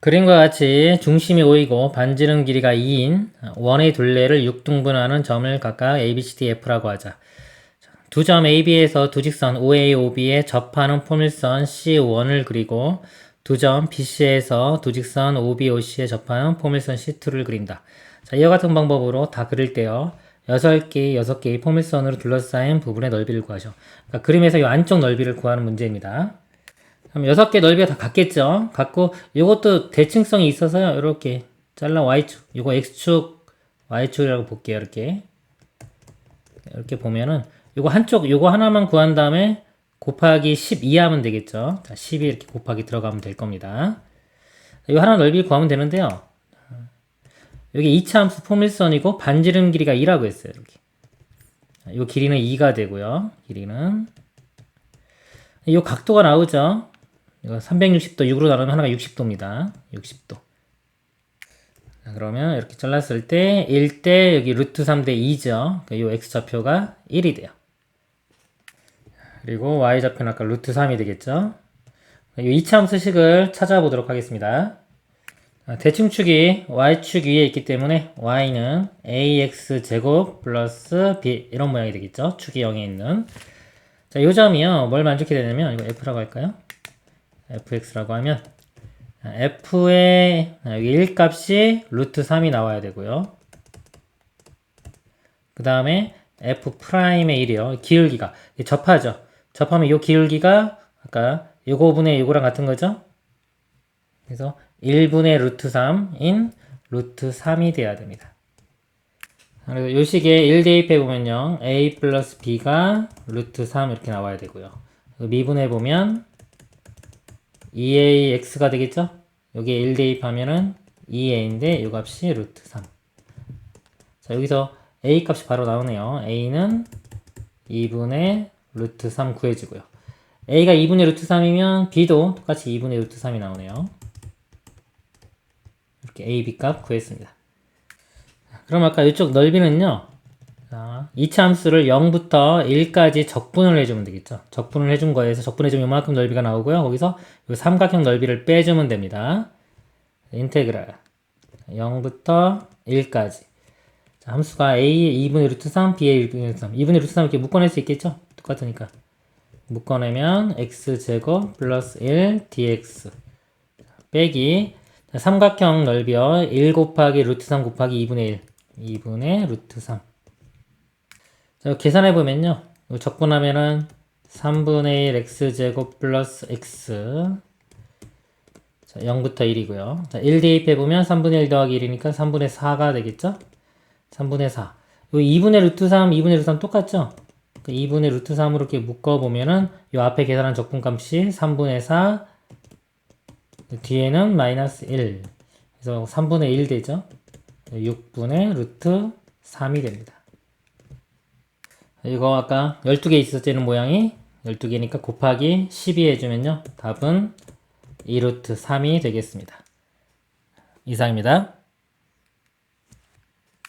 그림과 같이 중심이 5이고 반지름 길이가 2인 원의 둘레를 6등분하는 점을 각각 A, B, C, D, F라고 하자. 두 점 AB에서 두 직선 OA, OB에 접하는 포밀선 C1을 그리고 두 점 BC에서 두 직선 OB, OC에 접하는 포밀선 C2를 그린다. 자, 이와 같은 방법으로 다 그릴 때요. 6개, 6개의 포밀선으로 둘러싸인 부분의 넓이를 구하죠. 그러니까 그림에서 이 안쪽 넓이를 구하는 문제입니다. 그럼 여섯 개 넓이가 다 같겠죠? 같고 이것도 대칭성이 있어서요. 이렇게 잘라 y축, 이거 x축, y축이라고 볼게요. 이렇게 이렇게 보면은 이거 한쪽 이거 하나만 구한 다음에 곱하기 12 하면 되겠죠? 자, 12 이렇게 곱하기 들어가면 될 겁니다. 이거 하나 넓이 구하면 되는데요. 여기 2차 함수 포밀선이고 반지름 길이가 2라고 했어요. 이렇게. 이 길이는 2가 되고요. 길이는 이 각도가 나오죠. 이거 360도 6으로 나누면 하나가 60도입니다. 60도. 자, 그러면 이렇게 잘랐을 때 1대 여기 루트 3대 2죠. 이 x좌표가 1이 돼요. 그리고 y좌표는 아까 루트 3이 되겠죠. 이 2차 함수식을 찾아보도록 하겠습니다. 아, 대칭축이 y축 위에 있기 때문에 y는 ax 제곱 플러스 b 이런 모양이 되겠죠. 축이 0에 있는. 자, 요 점이요. 뭘 만족해 되냐면 이거 f라고 할까요? Fx라고 하면 아, f의 여기 1 값이 루트 3이 나와야 되고요. 그 다음에 f 프라임의 1이요. 기울기가 접하죠. 접하면 요 기울기가 아까 요거분의 요거랑 같은 거죠. 그래서 1분의 루트 3인 루트 3이 돼야 됩니다. 그리고 요 식에 1 대입해 보면요. a 플러스 b가 루트 3 이렇게 나와야 되고요. 미분해 보면 2ax가 되겠죠? 여기에 1 대입하면은 2a인데 이 값이 루트 3. 자, 여기서 a 값이 바로 나오네요. a는 2분의 루트 3 구해지고요. a가 2분의 루트 3이면 b도 똑같이 2분의 루트 3이 나오네요. 이렇게 a, b 값 구했습니다. 그럼 아까 이쪽 넓이는요. 자, 2차 함수를 0부터 1까지 적분을 해주면 되겠죠. 적분을 해준 거에서 적분해주면 이만큼 넓이가 나오고요. 거기서 이 삼각형 넓이를 빼주면 됩니다. 인테그랄. 0부터 1까지. 자, 함수가 a 2분의 루트 3, b의 1분의 루트 3 2분의 루트 3 이렇게 묶어낼 수 있겠죠? 똑같으니까. 묶어내면 x제곱 플러스 1 dx. 빼기. 자, 삼각형 넓이요. 1 곱하기 루트 3 곱하기 2분의 1 2분의 루트 3 자, 계산해 보면요. 적분하면은 3분의 1 x제곱 플러스 x 자, 0부터 1이고요. 자, 1 대입해 보면 3분의 1 더하기 1이니까 3분의 4가 되겠죠? 3분의 4. 요 2분의 루트 3, 2분의 루트 3 똑같죠? 그 2분의 루트 3으로 이렇게 묶어 보면은 요 앞에 계산한 적분값이 3분의 4 뒤에는 마이너스 1. 그래서 3분의 1 되죠? 6분의 루트 3이 됩니다. 이거 아까 12개 있었지는 모양이 12개니까 곱하기 12 해주면요. 답은 2루트 3이 되겠습니다. 이상입니다.